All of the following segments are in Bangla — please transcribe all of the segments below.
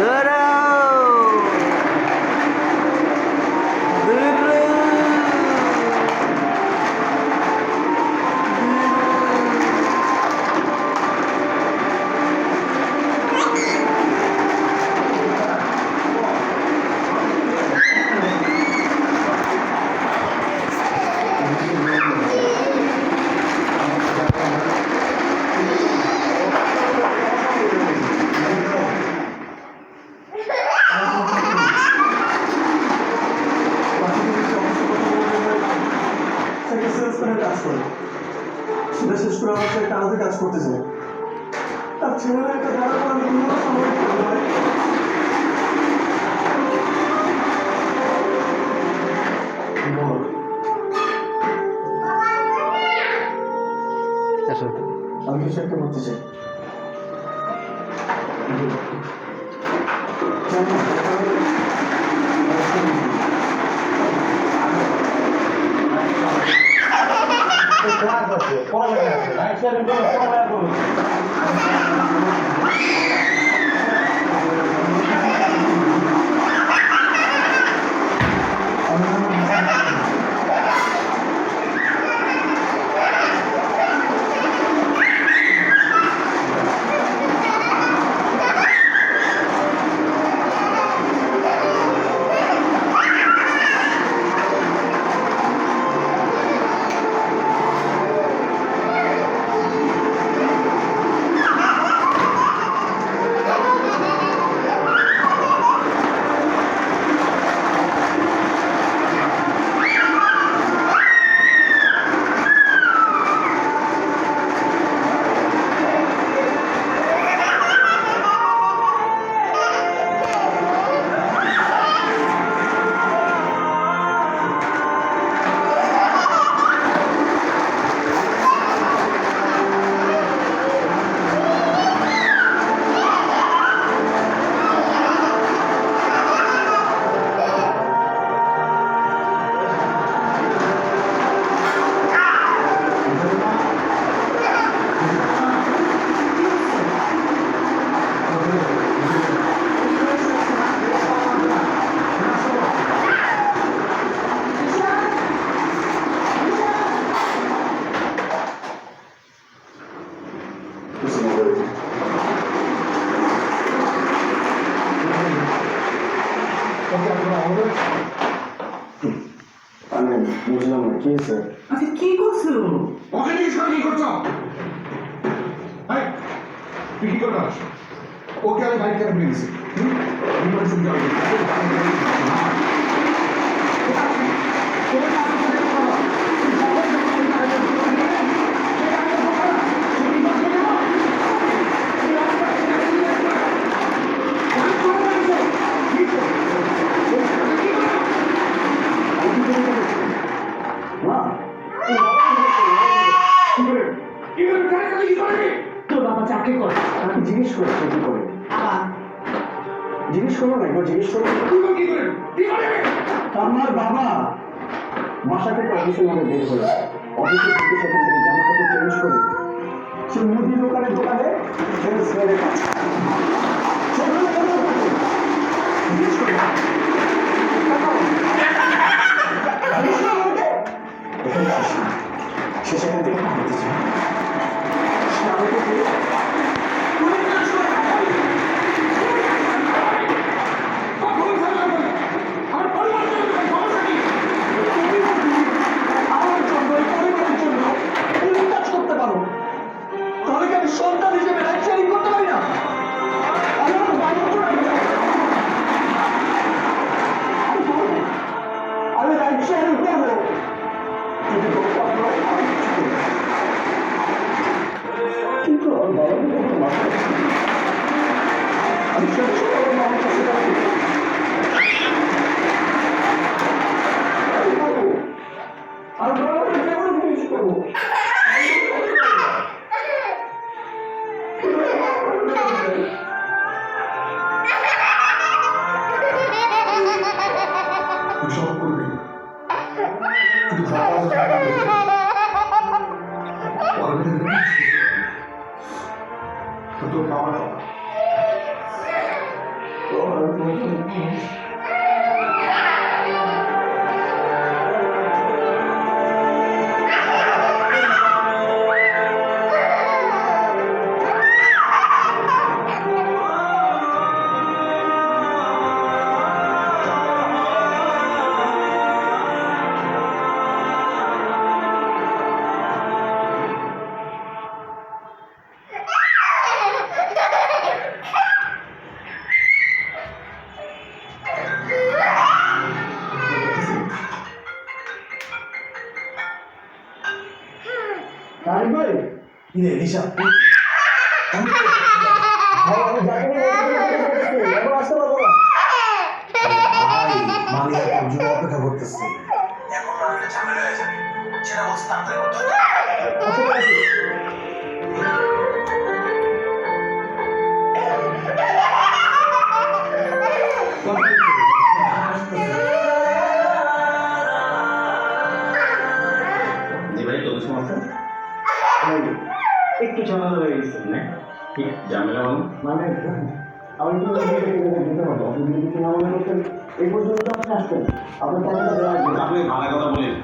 Good. শেষ করে আমার একটা আলাদা কাজ করতে চায় তার ছেলেরা একটা দাঁড়া করার জন্য আমি কিছু একটা করতে চাই। জানি না, আমি বুঝলাম না কি স্যার? আচ্ছা কি করছ? ওকে নিয়ে সব কি করছ? তুই কি করছিস ওকে আমি বাইক কেন নিয়েছি মা একবার করে। আমার বাবা। বাসা অফিসের মধ্যে হয়ে অফিসে থেকে জামা কাপড় চেঞ্জ করে সে মুদির দোকানে। কিন্তু আমার বাবা যখন মাথা আমি সত্যি আমার মামার কাছে যাব আমি তো তোর বাবা কিরে রিসা ভাই আমি ঠিক ঝামেলা মানে আমি তো দিতে পারব আপনি যদি কিছু না মনে করতেন এই পর্যন্ত আপনি আসতেন আপনার টাকাটা দেওয়া আপনি ভালো কথা বলেন।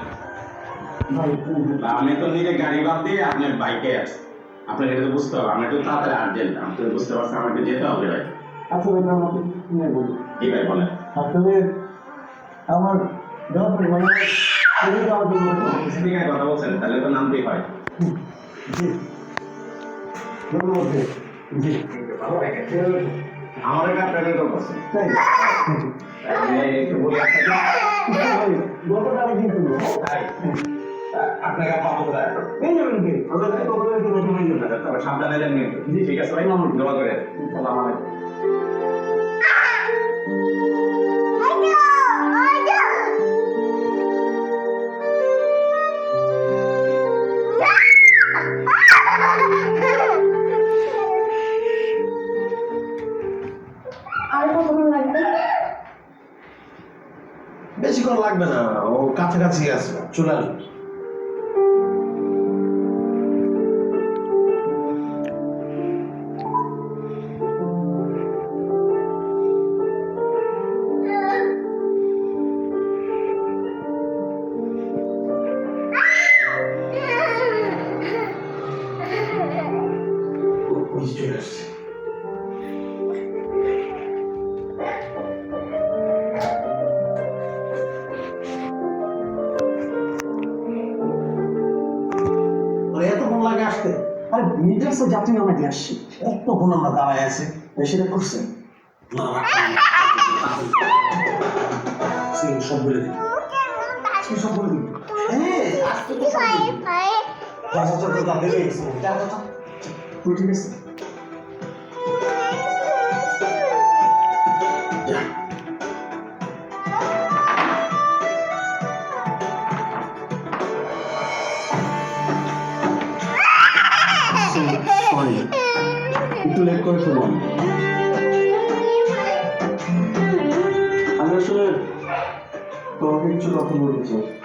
আমি তো নিজে গাড়ি বাদ দিয়ে আপনার বাইকে আছি আপনার এটা তো বুঝতে হবে আমার একটু তাড়াতাড়ি আর্জেন্ট আমি তো বুঝতে পারছি আমাকে যেতে হবে ভাই আচ্ছা ভাই নিয়ে ভাই বলেন। আসলে আমার গার্লফ্রেন্ড মানে কথা বলছেন তাহলে তো নামতেই হয়। জি। জি আমার একটা প্রেমের গল্প আছে তাই? গল্পটা আমি দিয়ে আপনাকে পাবো কোথায়? এই যাবেন কি? সাবধানে ঠিক আছে ভাই দোয়া করে সালাম লাগবে না ও কাছাকাছি আছে চলে আসবে। লাগে আসতে আরে মিটার্সে যাত্রী নামে দিয়ে আসছি কতক্ষণ আমরা দাঁড়ায় আছে সেটা করছেন না না সব বলে দিবি সব বলে দিন হ্যাঁ আজকে তো সরি একটু লেট করে ফেললাম আমি আসলে তোমাকে কিছু কথা বলতে চাই